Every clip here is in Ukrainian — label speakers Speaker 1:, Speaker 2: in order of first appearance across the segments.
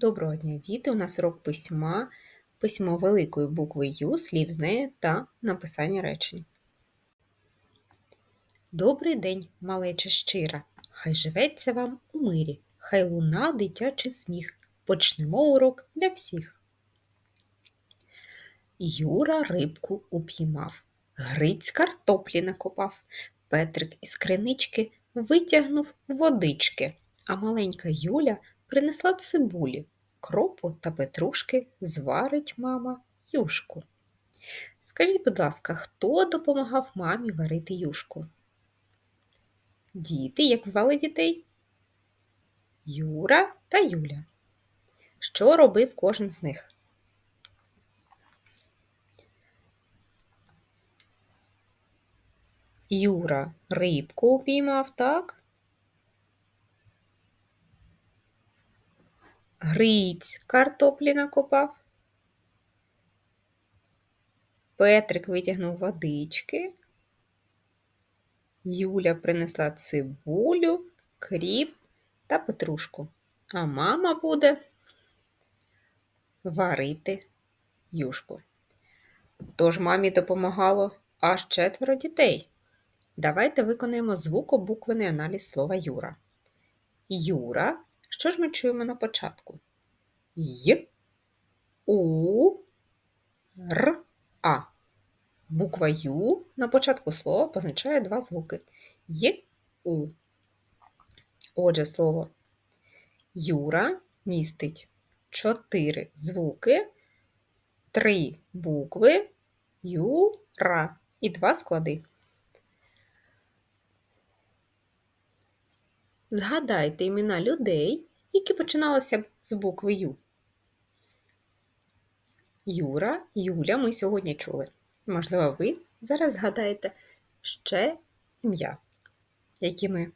Speaker 1: Доброго дня, діти! У нас урок письма, письмо великої букви Ю, слів з нею та написання речень. Добрий день, малече щира! Хай живеться вам у мирі, хай луна дитячий сміх. Почнемо урок для всіх. Юра рибку упіймав, Гриць картоплі накопав, Петрик із кринички витягнув водички, а маленька Юля принесла цибулі, кропу та петрушки зварить мама юшку. Скажіть, будь ласка, хто допомагав мамі варити юшку? Діти, як звали дітей? Юра та Юля. Що робив кожен з них? Юра рибку упіймав, так? Гриць картоплі накопав. Петрик витягнув водички. Юля принесла цибулю, кріп та петрушку. А мама буде варити юшку. Тож мамі допомагало аж четверо дітей. Давайте виконаємо звукобуквений аналіз слова Юра. Юра що ж ми чуємо на початку? Й, У, Р, А. Буква Ю на початку слова позначає два звуки Й, У. Отже, слово Юра містить чотири звуки, три букви Юра і два склади. Згадайте імена людей, які починалися б з букви Ю. Юра, Юля ми сьогодні чули. Можливо, ви зараз згадаєте ще ім'я, які ми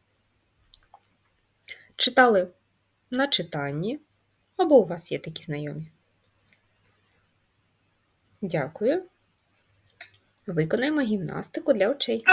Speaker 1: читали на читанні, або у вас є такі знайомі. Дякую. Виконаємо гімнастику для очей.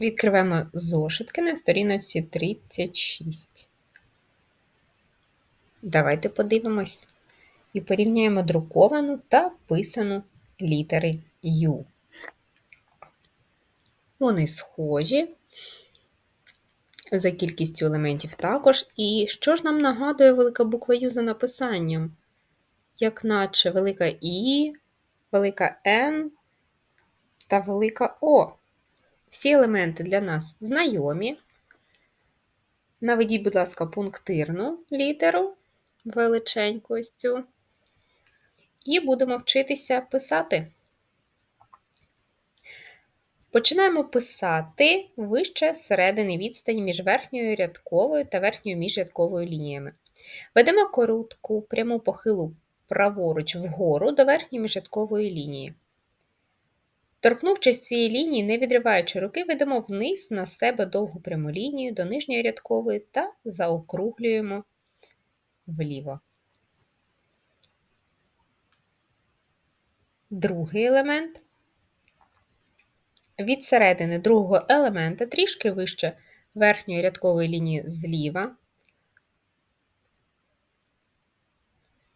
Speaker 1: Відкриваємо зошитки на сторіночці 36. Давайте подивимось і порівняємо друковану та писану літери Ю. Вони схожі за кількістю елементів також. І що ж нам нагадує велика буква Ю за написанням? Як наче велика І, велика Н та велика О. Всі елементи для нас знайомі. Наведіть, будь ласка, пунктирну літеру величеньку. І будемо вчитися писати. Починаємо писати вище середини відстані між верхньою рядковою та верхньою міжрядковою лініями. Ведемо коротку пряму похилу праворуч вгору до верхньої міжрядкової лінії. Торкнувшись цієї лінії, не відриваючи руки, ведемо вниз на себе довгу пряму лінію до нижньої рядкової та заокруглюємо вліво. Другий елемент. Від середини другого елемента трішки вище верхньої рядкової лінії зліва.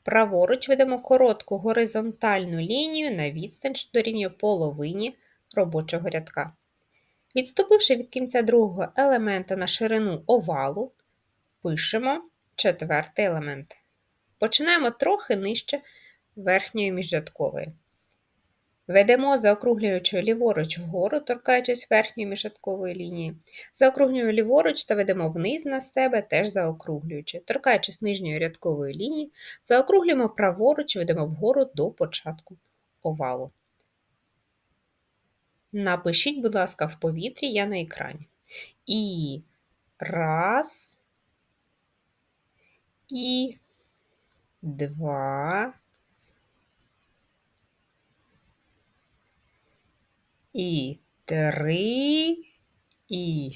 Speaker 1: Праворуч ведемо коротку горизонтальну лінію на відстань, що дорівнює половині робочого рядка. Відступивши від кінця другого елемента на ширину овалу, Пишемо четвертий елемент. Починаємо трохи нижче верхньої міжрядкової. Ведемо заокруглюючи ліворуч вгору, торкаючись верхньої міжрядкової лінії. Заокруглюємо ліворуч та ведемо вниз на себе, теж заокруглюючи. Торкаючись нижньої рядкової лінії, заокруглюємо праворуч, ведемо вгору до початку овалу. Напишіть, будь ласка, в повітрі я на екрані. І раз, і два. І три, і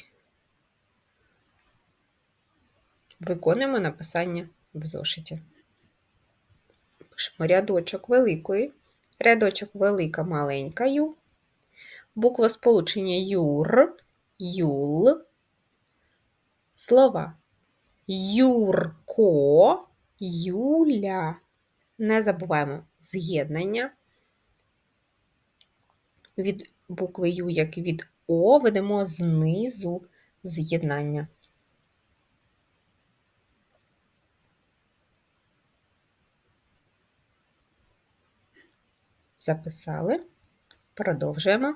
Speaker 1: виконуємо написання в зошиті. Пишемо рядочок великої, рядочок велика маленька ю, буква сполучення юр, юл, слова Юрко, Юля. Не забуваємо з'єднання. Від букви Ю, як від О, ведемо знизу з'єднання. Записали. Продовжуємо.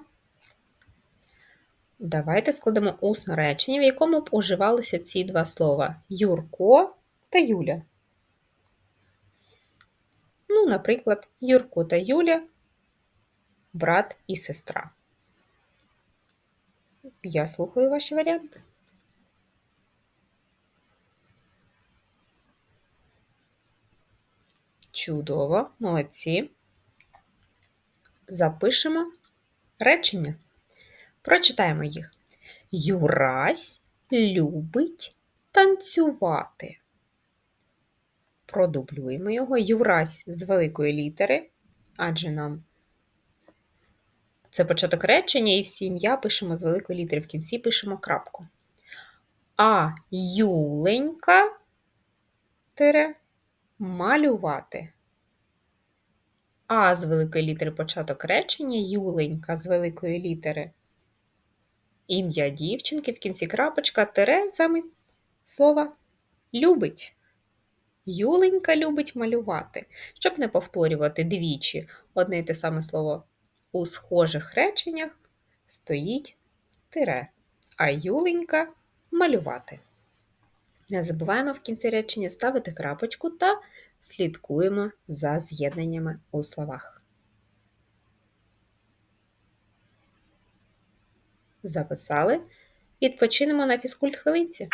Speaker 1: Давайте складемо усне речення, в якому б уживалися ці два слова Юрко та Юля. Ну, наприклад, Юрко та Юля, брат і сестра. Я слухаю ваші варіанти. Чудово, молодці. Запишемо речення. Прочитаємо їх. Юрась любить танцювати. Продублюємо його. Юрась з великої літери, адже нам це початок речення, і всі ім'я пишемо з великої літери. В кінці пишемо крапку. А Юленька тире малювати. А з великої літери початок речення, Юленька з великої літери. Ім'я дівчинки в кінці крапочка тире замість слова любить. Юленька любить малювати, щоб не повторювати двічі одне й те саме слово у схожих реченнях стоїть тире, а Юленька малювати. Не забуваємо в кінці речення ставити крапочку та слідкуємо за з'єднаннями у словах. Записали. Відпочинемо на фізкульт хвилинці.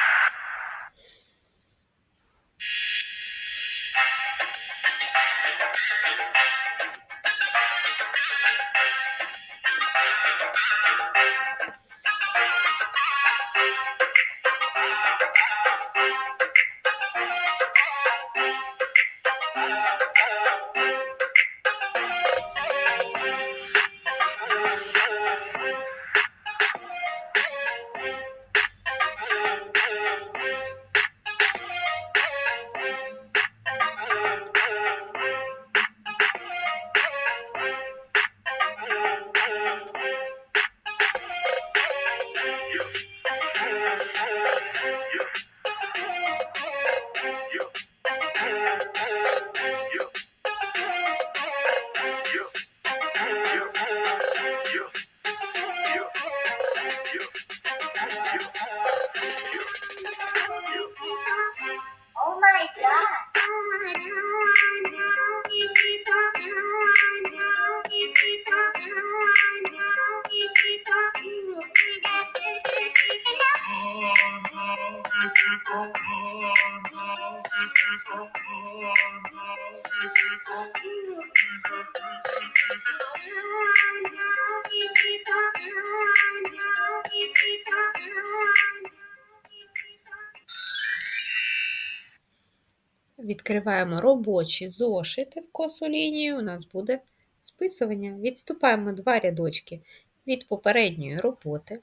Speaker 1: Відкриваємо робочі зошити в косу лінію. У нас буде списування. Відступаємо два рядочки від попередньої роботи.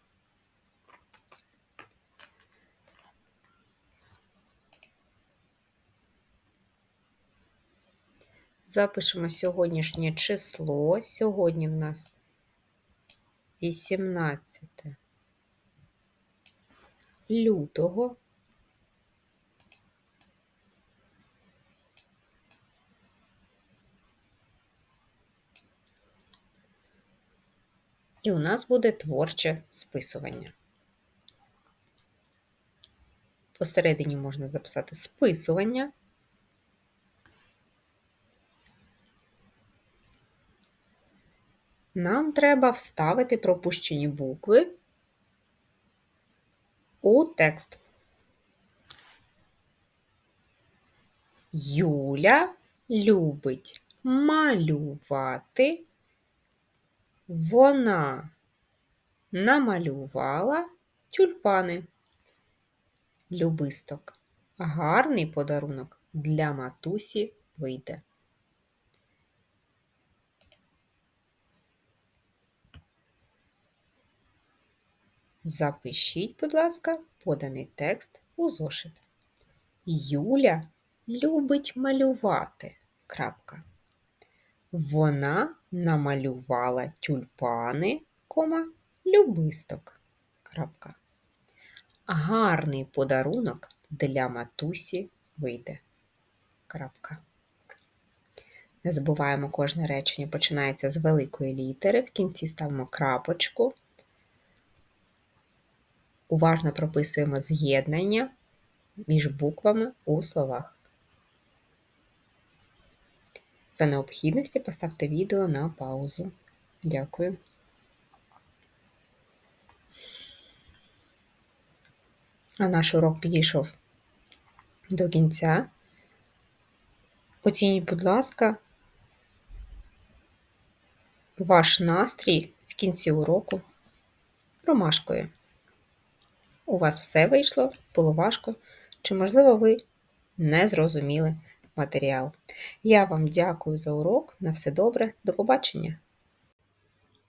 Speaker 1: Запишемо сьогоднішнє число. Сьогодні в нас 18 лютого. І у нас буде творче списування. Посередині можна записати списування. Нам треба вставити пропущені букви у текст. Юля любить малювати. Вона намалювала тюльпани. Любисток. Гарний подарунок для матусі вийде. Запишіть, будь ласка, поданий текст у зошит. Юля любить малювати. Крапка. Вона намалювала тюльпани, кома, любисток. Крапка. Гарний подарунок для матусі вийде. Крапка. Не забуваємо, кожне речення починається з великої літери. В кінці ставимо крапочку. Уважно прописуємо з'єднання між буквами у словах. За необхідності поставте відео на паузу. Дякую. А наш урок підійшов до кінця. Оцініть, будь ласка, ваш настрій в кінці уроку ромашкою. У вас все вийшло, було важко, чи, можливо, ви не зрозуміли матеріал. Я вам дякую за урок. На все добре. До побачення!